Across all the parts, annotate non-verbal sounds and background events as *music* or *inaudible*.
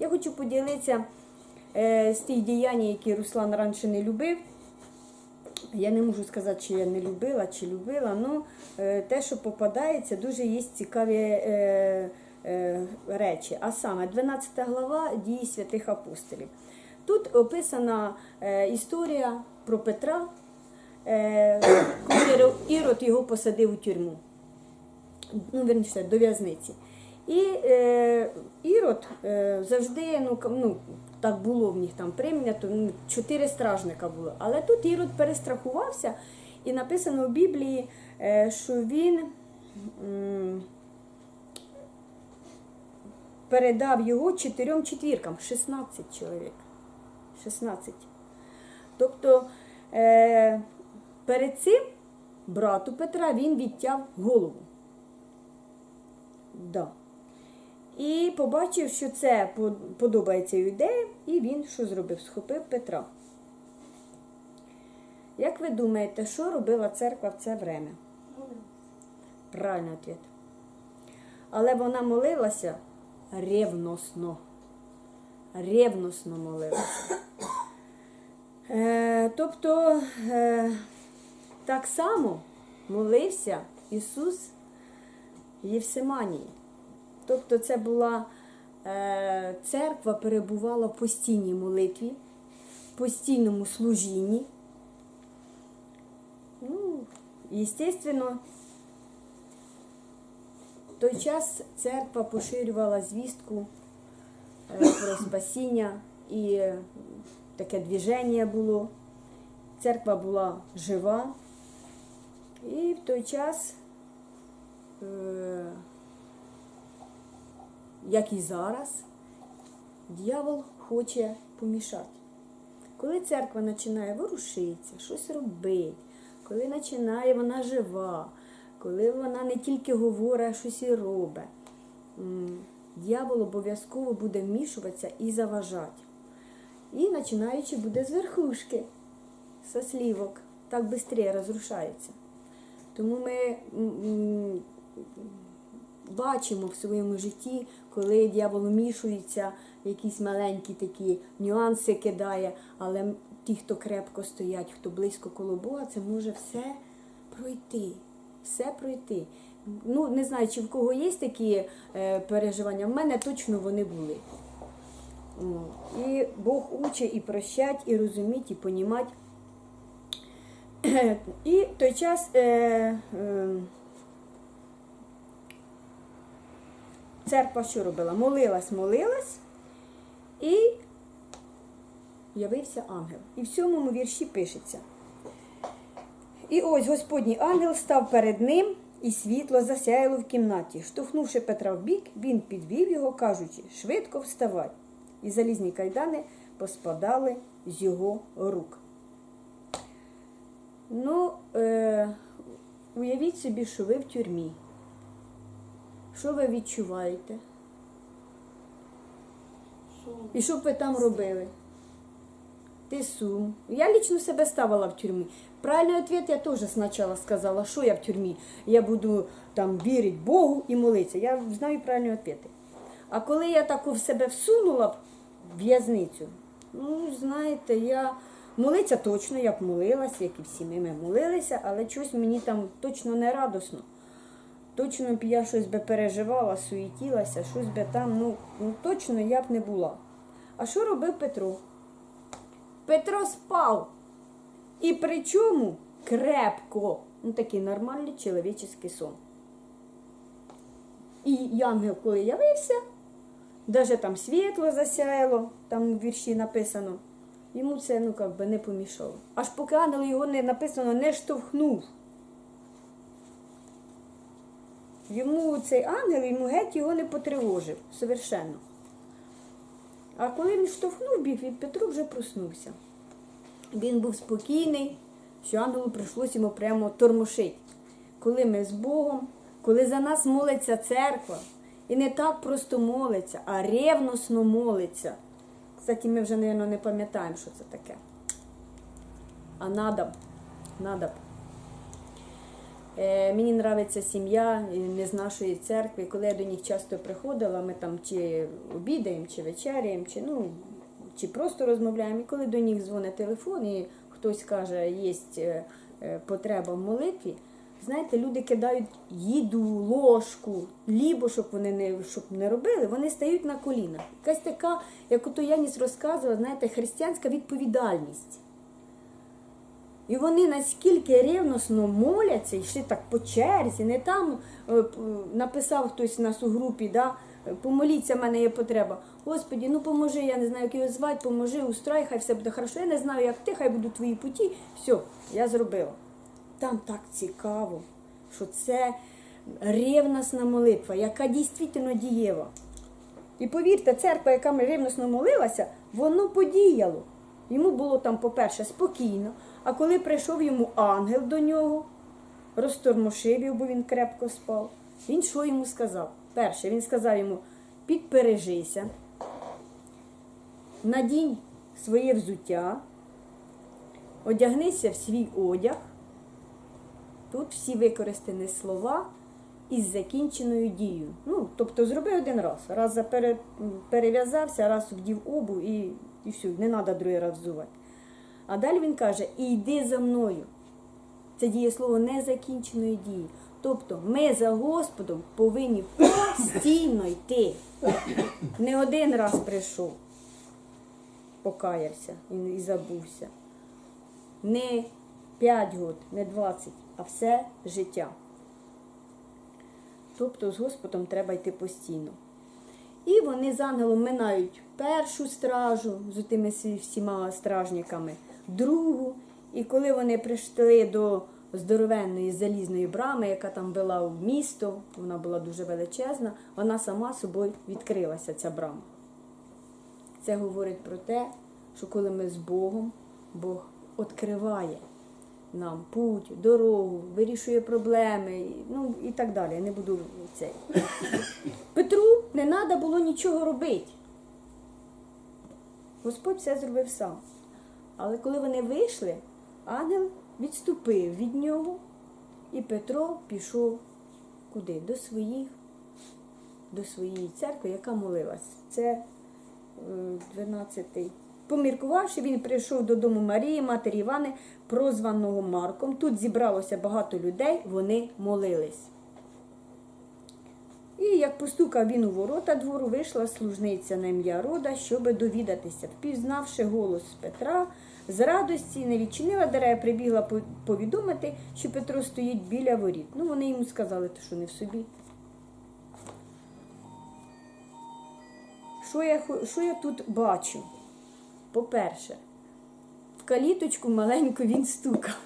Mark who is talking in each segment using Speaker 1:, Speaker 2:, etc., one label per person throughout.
Speaker 1: Я хочу поділитися е, з тих діянь, які Руслан раніше не любив. Я не можу сказати, чи я не любила, чи любила. Ну, е, те, що попадається, дуже є цікаві е, е, речі. А саме 12 глава дії святих апостолів. Тут описана е, історія про Петра, е, коли Ірод його посадив у тюрму. Ну, верніше, до в'язниці. І е, Ірод е, завжди, ну, ну, так було в них там прийнято, ну, чотири стражника було. Але тут Ірод перестрахувався, і написано в Біблії, е, що він м, передав його чотирьом четвіркам, 16 чоловік. 16. Тобто е, перед цим брату Петра він відтяв голову. Да. І побачив, що це подобається юдеям, і він що зробив? Схопив Петра. Як ви думаєте, що робила церква в це время? Правильний відповідь. Але вона молилася ревносно. Ревносно молилася. Е, тобто, е, так само молився Ісус Євсиманії. Тобто це була е, церква перебувала в постійній молитві, постійному служінні. Ну, естественно, в той час церква поширювала звістку е, про спасіння і таке движення було. Церква була жива. І в той час е, як і зараз, дьявол хоче помішати. Коли церква починає ворушитися, щось робити, коли починає вона жива, коли вона не тільки говорить, а щось і робить, дьявол обов'язково буде вмішуватися і заважати. І починаючи буде з верхушки, со слівок, так швидше розрушається. Тому ми бачимо в своєму житті, коли дьявол вмішується, якісь маленькі такі нюанси кидає, але ті, хто крепко стоять, хто близько коло Бога, це може все пройти. Все пройти. Ну, не знаю, чи в кого є такі е, переживання. В мене точно вони були. І Бог учить і прощать, і розуміть, і понімать. *clears throat* І той час е, е, церква що робила? Молилась, молилась, і явився ангел. І в сьомому вірші пишеться. І ось Господній ангел став перед ним, і світло засяяло в кімнаті. Штовхнувши Петра в бік, він підвів його, кажучи, швидко вставай. І залізні кайдани поспадали з його рук. Ну, е, уявіть собі, що ви в тюрмі. Що ви відчуваєте? І що б ви там робили? Ти сум. Я лічно себе ставила в тюрмі. Правильний відповідь я теж спочатку сказала, що я в тюрмі. Я буду там вірити Богу і молитися. Я знаю правильні відповіді. А коли я таку в себе всунула б в в'язницю, ну, знаєте, я молиться точно, я б молилась, як і всі ми ми молилися, але щось мені там точно не радосно. Точно б я щось би переживала, суетілася, щось би там, ну, ну точно я б не була. А що робив Петро? Петро спав. І причому крепко. Ну, такий нормальний чоловічий сон. І Янгел, коли явився, навіть там світло засяяло, там в вірші написано, йому це ну, как би, не помішало. Аж поки ангел його не написано, не штовхнув. Йому цей ангел, йому геть його не потривожив совершенно. А коли він штовхнув біг, від Петро вже проснувся. Він був спокійний, що ангелу прийшлося йому прямо тормошити. Коли ми з Богом, коли за нас молиться церква, і не так просто молиться, а ревносно молиться. Кстати, ми вже, мабуть, не пам'ятаємо, що це таке. А надо б. Надо б. Е, Мені подобається сім'я не з нашої церкви. Коли я до них часто приходила, ми там чи обідаємо, чи вечеряємо, чи ну чи просто розмовляємо. І коли до них дзвонить телефон, і хтось каже, є е, е, потреба в молитві. Знаєте, люди кидають їду, ложку, лібо, щоб вони не, щоб не робили, вони стають на коліна. Якась така, як ото Яніс розказував, знаєте, християнська відповідальність. І вони наскільки ревносно моляться, йшли так по черзі, не там е, написав хтось нас у групі, да, помоліться, в мене є потреба. Господі, ну поможи, я не знаю, як його звати, поможи, устрой, хай все буде хорошо. Я не знаю, як ти, хай будуть твої путі. Все, я зробила. Там так цікаво, що це ревностна молитва, яка дійсно дієва. І повірте, церква, яка ми ревносно молилася, воно подіяло. Йому було там, по-перше, спокійно. А коли прийшов йому ангел до нього, розтормошив його, бо він крепко спав. Він що йому сказав? Перше, він сказав йому: підпережися, надінь своє взуття, одягнися в свій одяг. Тут всі використані слова із закінченою дією. Ну, тобто зроби один раз. Раз перев'язався, раз вдів обу і, і все, не треба другий раз взувати. А далі він каже: і йди за мною. Це дієслово незакінченої дії. Тобто ми за Господом повинні постійно йти. Не один раз прийшов, покаявся і, забувся. Не 5 років, не 20, а все життя. Тобто з Господом треба йти постійно. І вони з ангелом минають першу стражу з тими всіма стражниками, другу. І коли вони прийшли до здоровенної залізної брами, яка там вела в місто, вона була дуже величезна, вона сама собою відкрилася, ця брама. Це говорить про те, що коли ми з Богом, Бог відкриває нам путь, дорогу, вирішує проблеми, ну і так далі. Не буду цей. Петру не треба було нічого робити. Господь все зробив сам. Але коли вони вийшли, ангел відступив від нього, і Петро пішов куди? До своїх, до своєї церкви, яка молилась. Це 12-й. Поміркувавши, він прийшов додому Марії, матері Івани, прозваного Марком. Тут зібралося багато людей, вони молились. І як постукав він у ворота двору, вийшла служниця на ім'я Рода, щоби довідатися. Впізнавши голос Петра, з радості не відчинила дверей, прибігла повідомити, що Петро стоїть біля воріт. Ну, вони йому сказали, що не в собі. Що я, що я тут бачу? По-перше, в каліточку маленьку він стукав,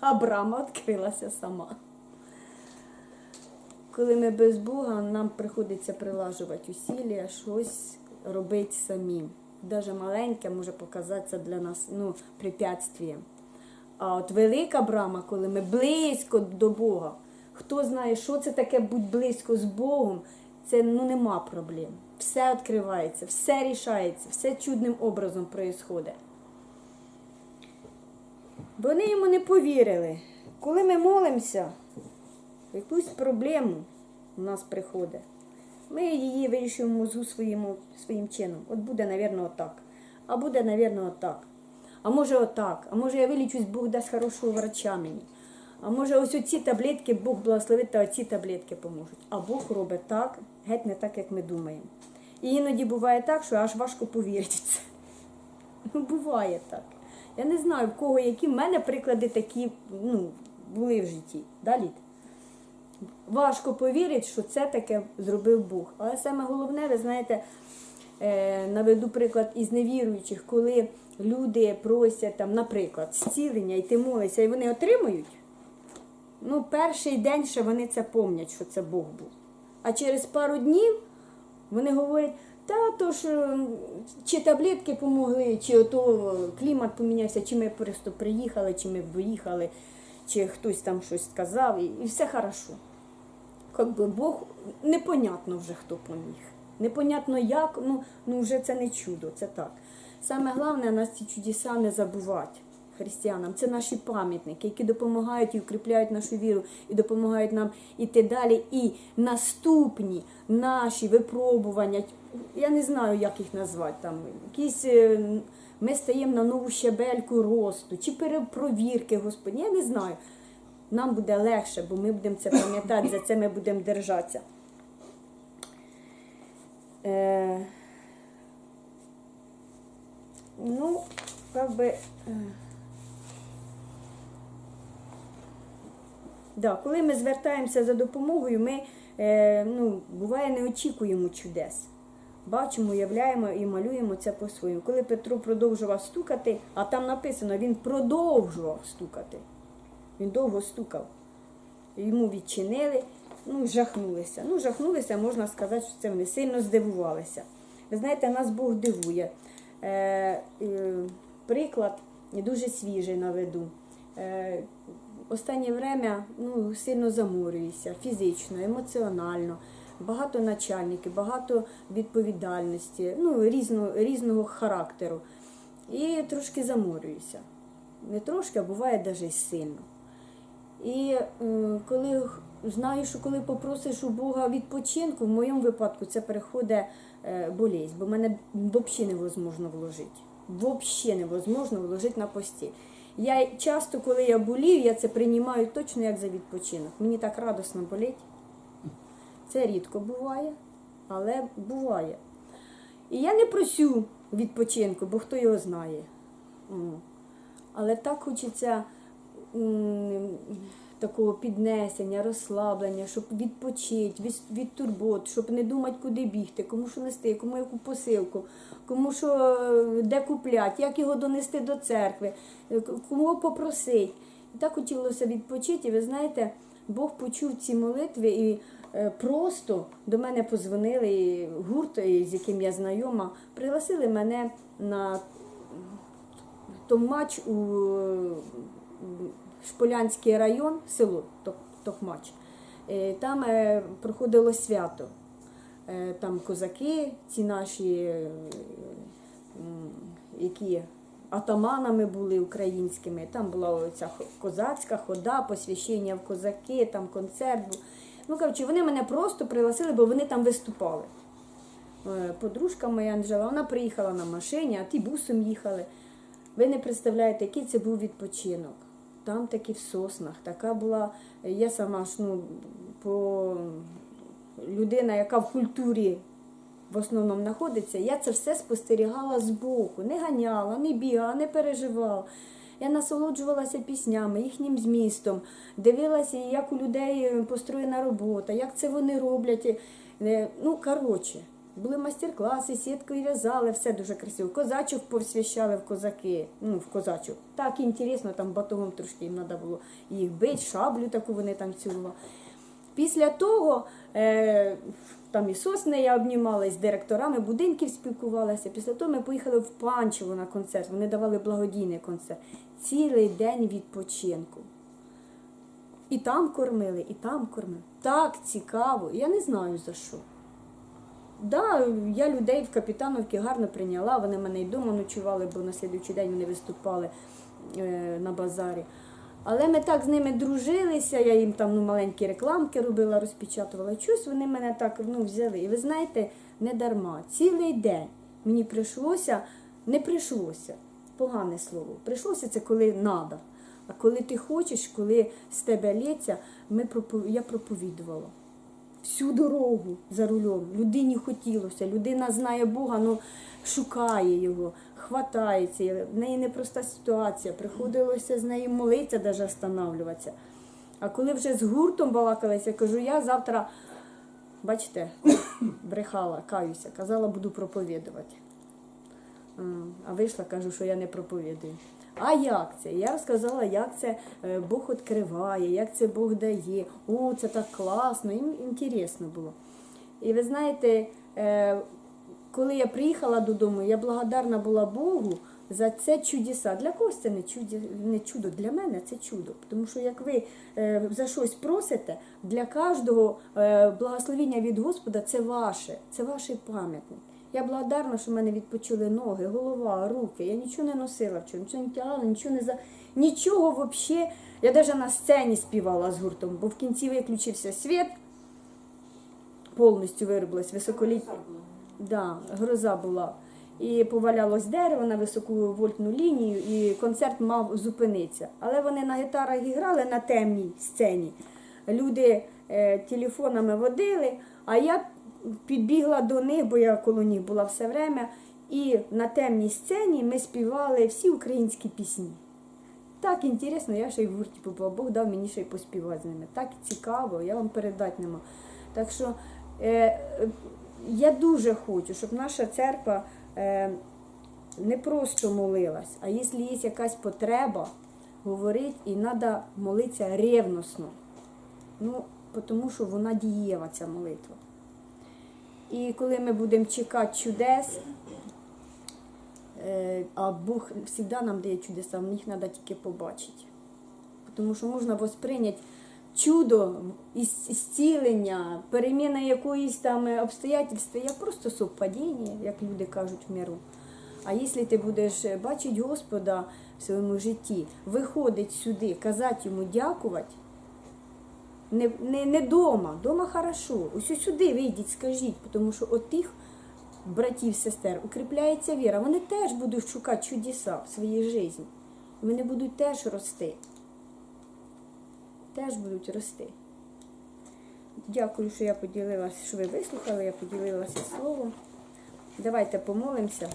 Speaker 1: а брама відкрилася сама. Коли ми без Бога, нам приходиться прилажувати усілля, щось робити самим. Даже маленьке може показатися для нас ну, препятствием. А от велика брама, коли ми близько до Бога, хто знає, що це таке бути близько з Богом, це ну, нема проблем. Все відкривається, все рішається, все чудним образом відбувається. Вони йому не повірили. Коли ми молимося, якусь проблему у нас приходить. Ми її вирішуємо в мозгу своїм, своїм чином. От буде, напевно, отак. А буде, напевно, отак. А може отак. А може я вилічусь, Бог дасть хорошого врача мені. А може ось оці таблетки Бог благословить, та оці таблетки поможуть. А Бог робить так, геть не так, як ми думаємо. І іноді буває так, що аж важко повірити це. Ну, буває так. Я не знаю, в кого які. В мене приклади такі ну, були в житті. Далі. Важко повірити, що це таке зробив Бог. Але саме головне, ви знаєте, е, наведу приклад із невіруючих, коли люди просять, там, наприклад, зцілення, і ти молишся, і вони отримують. Ну, перший день ще вони це помнять, що це Бог був. А через пару днів вони говорять, та то ж е, чи таблетки помогли, чи ото е, клімат помінявся, чи ми просто приїхали, чи ми виїхали, чи хтось там щось сказав, і, і все хорошо. Как би Бог непонятно вже хто поміг. Непонятно як, ну, ну вже це не чудо, це так. Саме головне нас ці чудеса не забувати. Християнам. Це наші пам'ятники, які допомагають і укріпляють нашу віру, і допомагають нам іти далі. І наступні наші випробування, я не знаю, як їх назвати, там якісь. е, Ми стаємо на нову щебельку росту, чи перепровірки, Господні, я не знаю. Нам буде легше, бо ми будемо це пам'ятати, за це ми будемо держатися. Е, ну, как би. Да, коли ми звертаємося за допомогою, ми е, ну, буває не очікуємо чудес. Бачимо, уявляємо і малюємо це по-своєму. Коли Петро продовжував стукати, а там написано, він продовжував стукати. Він довго стукав. Йому відчинили, ну, жахнулися. Ну, жахнулися, можна сказати, що це вони сильно здивувалися. Ви знаєте, нас Бог дивує. Е, е, приклад дуже свіжий наведу. Е, останнє время ну, сильно заморююся фізично, емоціонально. Багато начальників, багато відповідальності, ну, різного, різного характеру. І трошки заморююся. Не трошки, а буває навіть сильно. І е, коли знаю, що коли попросиш у Бога відпочинку, в моєму випадку це переходить е, болість, бо мене взагалі невозможно вложити. Взагалі невозможно вложити на постіль. Я часто, коли я болів, я це приймаю точно як за відпочинок. Мені так радосно болить. Це рідко буває, але буває. І я не просю відпочинку, бо хто його знає. Але так хочеться такого піднесення, розслаблення, щоб відпочити від, від турбот, щоб не думати, куди бігти, кому що нести, кому яку посилку, кому що е, де купляти, як його донести до церкви, е, к- кого попросити. І так хотілося відпочити. І ви знаєте, Бог почув ці молитви і е, просто до мене позвонили гурт, з яким я знайома, пригласили мене на то матч у Шполянський район, село Ток- Токмач. Е, Там е, проходило свято. Е, Там козаки, ці наші, які атаманами були українськими. Там була ця козацька хода, посвящення в козаки, там концерт був. Ну, коротше, вони мене просто пригласили, бо вони там виступали. Подружка моя Анжела, вона приїхала на машині, а ті бусом їхали. Ви не представляєте, який це був відпочинок. Там таки в соснах. Така була, я сама ж ну, по людина, яка в культурі в основному знаходиться, я це все спостерігала збоку, не ганяла, не бігала, не переживала. Я насолоджувалася піснями, їхнім змістом, дивилася, як у людей построєна робота, як це вони роблять. Е, Ну, коротше, були майстер-класи, сіткою в'язали, все дуже красиво. Козачок посвящали в козаки, ну, в козачок. Так інтересно, там батогом трошки їм треба було їх бити, шаблю таку вони там цілували. Після того е, там і сосни я обнімалась з директорами будинків спілкувалася. Після того ми поїхали в Панчево на концерт. Вони давали благодійний концерт. Цілий день відпочинку. І там кормили, і там кормили. Так цікаво. Я не знаю за що. Да, я людей в Капітановці гарно прийняла, вони мене й вдома ночували, бо на слідуючий день вони виступали е, на базарі. Але ми так з ними дружилися, я їм там ну, маленькі рекламки робила, розпечатувала. Чогось вони мене так ну, взяли. І ви знаєте, не дарма. Цілий день мені прийшлося, не прийшлося, погане слово. Прийшлося це коли треба. А коли ти хочеш, коли з тебе лється, ми я проповідувала всю дорогу за рулем. Людині хотілося, людина знає Бога, ну шукає його, хватається. В неї непроста ситуація. Приходилося з нею молитися, навіть останавливатися. А коли вже з гуртом балакалися, я кажу, я завтра, бачите, *coughs* брехала, каюся, казала, буду проповідувати. А вийшла, кажу, що я не проповідую. А як це? Я розказала, як це е, Бог відкриває, як це Бог дає. О, це так класно, їм інтересно було. І ви знаєте, е, коли я приїхала додому, я благодарна була Богу за це чудеса. Для когось це не, чуді, не чудо, для мене це чудо. Тому що як ви е, за щось просите, для кожного благословення від Господа це ваше, це ваш пам'ятник. Я благодарна, що в мене відпочили ноги, голова, руки. Я нічого не носила, вчора, нічого не тягала, нічого не за. Нічого взагалі. Я навіть на сцені співала з гуртом, бо в кінці виключився світ, повністю виробилась високоліт. Да, гроза була. І повалялось дерево на високу вольтну лінію, і концерт мав зупинитися. Але вони на гітарах грали на темній сцені. Люди е, телефонами водили, а я підбігла до них, бо я коло них була все время. І на темній сцені ми співали всі українські пісні. Так інтересно, я ще й в гурті попала. Бог дав мені ще й поспівати з ними. Так цікаво, я вам передати нема. Так що е, е, я дуже хочу, щоб наша церква е, не просто молилась, а якщо є якась потреба, говорить, і треба молитися ревносно. Ну, тому що вона дієва, ця молитва. І коли ми будемо чекати чудес, е, а Бог завжди нам дає чудеса, їх треба тільки побачити. Тому що можна восприйняти чудо, ісцілення, переміна якоїсь там е, обстоятельства, як просто совпадіння, як люди кажуть в миру. А якщо ти будеш е, бачити Господа в своєму житті, виходить сюди, казати йому дякувати, не, не, не дома, дома хорошо. Ось сюди вийдіть, скажіть, тому що от тих братів, сестер укріпляється віра. Вони теж будуть шукати чудеса в своїй житті. Вони будуть теж рости. Теж будуть рости. Дякую, що я поділилася, що ви вислухали, я поділилася словом. Давайте помолимося.